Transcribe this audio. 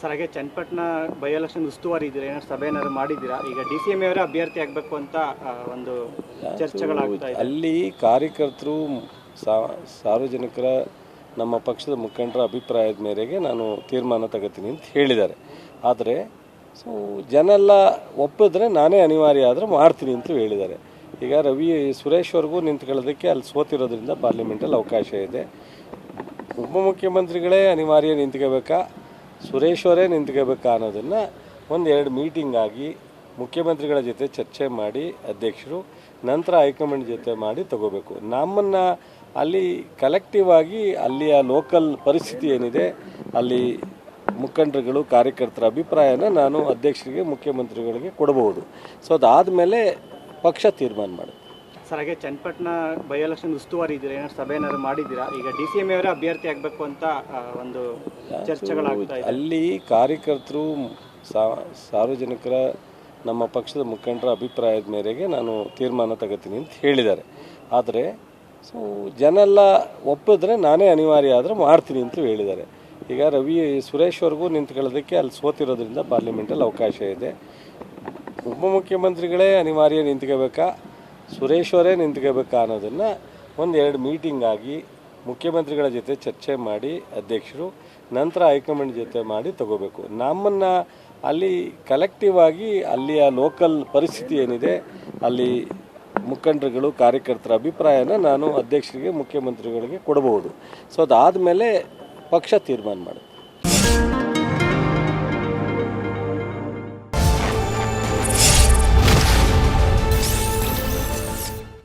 Sir, ಹಾಗೆ Channapatna by ಉಸ್ತುವಾರಿ ಇದ್ದೀರಾ? ಏನಾದ್ರು ಸಭೆ ಏನಾದ್ರು ಮಾಡಿದ್ದೀರಾ? ಈಗ ಡಿ ಸಿ ಎಂ ಅವರೇ ಅಭ್ಯರ್ಥಿ ಆಗಬೇಕು ಅಂತ ಒಂದು ಚರ್ಚೆಗಳಾಗ್ತಾ ಇದೆ. ಅಲ್ಲಿ ಕಾರ್ಯಕರ್ತರು ಸಾರ್ವಜನಿಕರ, ನಮ್ಮ ಪಕ್ಷದ ಮುಖಂಡರ ಅಭಿಪ್ರಾಯದ ಮೇರೆಗೆ ನಾನು ತೀರ್ಮಾನ ತಗೋತೀನಿ ಅಂತ ಹೇಳಿದ್ದಾರೆ. ಆದರೆ, ಸೊ ಜನ ಎಲ್ಲ ಒಪ್ಪಿದ್ರೆ ನಾನೇ ಅನಿವಾರ್ಯ ಆದರೆ ಮಾಡ್ತೀನಿ ಅಂತ ಹೇಳಿದ್ದಾರೆ. ಈಗ ರವಿ, ಸುರೇಶ್ ಅವ್ರಿಗೂ ನಿಂತ್ಕೊಳ್ಳೋದಕ್ಕೆ ಅಲ್ಲಿ ಸೋತಿರೋದ್ರಿಂದ ಪಾರ್ಲಿಮೆಂಟಲ್ಲಿ ಅವಕಾಶ ಇದೆ. ಉಪಮುಖ್ಯಮಂತ್ರಿಗಳೇ ಅನಿವಾರ್ಯ ನಿಂತ್ಕೋಬೇಕಾ? ಸುರೇಶ್ ಅವರೇ ನಿಂತ್ಕೋಬೇಕಾ ಅನ್ನೋದನ್ನು ಒಂದು ಎರಡು ಮೀಟಿಂಗ್ ಆಗಿ ಮುಖ್ಯಮಂತ್ರಿಗಳ ಜೊತೆ ಚರ್ಚೆ ಮಾಡಿ ಅಧ್ಯಕ್ಷರು, ನಂತರ ಹೈಕಮಾಂಡ್ ಜೊತೆ ಮಾಡಿ ತಗೋಬೇಕು. ನಮ್ಮನ್ನು ಅಲ್ಲಿ ಕಲೆಕ್ಟಿವ್ ಆಗಿ ಅಲ್ಲಿಯ ಲೋಕಲ್ ಪರಿಸ್ಥಿತಿ ಏನಿದೆ, ಅಲ್ಲಿ ಮುಖಂಡರುಗಳು, ಕಾರ್ಯಕರ್ತರ ಅಭಿಪ್ರಾಯನ ನಾನು ಅಧ್ಯಕ್ಷರಿಗೆ, ಮುಖ್ಯಮಂತ್ರಿಗಳಿಗೆ ಕೊಡಬಹುದು. ಸೊ ಅದಾದಮೇಲೆ ಪಕ್ಷ ತೀರ್ಮಾನ ಮಾಡುತ್ತೆ. ಸರ್, ಹಾಗೆ ಚನ್ನಪಟ್ಟಣ ಬೈ ಎಲೆಕ್ಷನ್ ಉಸ್ತುವಾರಿ ಇದ್ರೆ ಏನಾದ್ರು ಸಭೆ ಏನಾದ್ರು ಮಾಡಿದ್ದೀರಾ? ಈಗ ಡಿ ಸಿ ಎಂ ಅವರೇ ಅಭ್ಯರ್ಥಿ ಆಗಬೇಕು ಅಂತ ಒಂದು ಚರ್ಚೆಗಳಾಗುತ್ತೆ ಅಲ್ಲಿ ಕಾರ್ಯಕರ್ತರು ಸಾರ್ವಜನಿಕರ, ನಮ್ಮ ಪಕ್ಷದ ಮುಖಂಡರ ಅಭಿಪ್ರಾಯದ ಮೇರೆಗೆ ನಾನು ತೀರ್ಮಾನ ತಗೋತೀನಿ ಅಂತ ಹೇಳಿದ್ದಾರೆ. ಆದರೆ, ಸೊ ಜನ ಎಲ್ಲ ಒಪ್ಪಿದ್ರೆ ನಾನೇ ಅನಿವಾರ್ಯ ಆದರೆ ಮಾಡ್ತೀನಿ ಅಂತ ಹೇಳಿದ್ದಾರೆ. ಈಗ ರವಿ, ಸುರೇಶ್ ಅವ್ರಿಗೂ ನಿಂತ್ಕೊಳ್ಳೋದಕ್ಕೆ ಅಲ್ಲಿ ಸೋತಿರೋದ್ರಿಂದ ಪಾರ್ಲಿಮೆಂಟಲ್ಲಿ ಅವಕಾಶ ಇದೆ. ಉಪಮುಖ್ಯಮಂತ್ರಿಗಳೇ ಅನಿವಾರ್ಯ ನಿಂತ್ಕೋಬೇಕಾ? ಸುರೇಶ್ ಅವರೇ ನಿಂತ್ಕೋಬೇಕಾ ಅನ್ನೋದನ್ನು ಒಂದು ಎರಡು ಮೀಟಿಂಗ್ ಆಗಿ ಮುಖ್ಯಮಂತ್ರಿಗಳ ಜೊತೆ ಚರ್ಚೆ ಮಾಡಿ ಅಧ್ಯಕ್ಷರು, ನಂತರ ಹೈಕಮಾಂಡ್ ಜೊತೆ ಮಾಡಿ ತಗೋಬೇಕು. ನಮ್ಮನ್ನು ಅಲ್ಲಿ ಕಲೆಕ್ಟಿವ್ ಆಗಿ ಅಲ್ಲಿಯ ಲೋಕಲ್ ಪರಿಸ್ಥಿತಿ ಏನಿದೆ, ಅಲ್ಲಿ ಮುಖಂಡರುಗಳು, ಕಾರ್ಯಕರ್ತರ ಅಭಿಪ್ರಾಯನ ನಾನು ಅಧ್ಯಕ್ಷರಿಗೆ, ಮುಖ್ಯಮಂತ್ರಿಗಳಿಗೆ ಕೊಡಬಹುದು. ಸೊ ಅದಾದಮೇಲೆ ಪಕ್ಷ ತೀರ್ಮಾನ ಮಾಡುತ್ತೆ.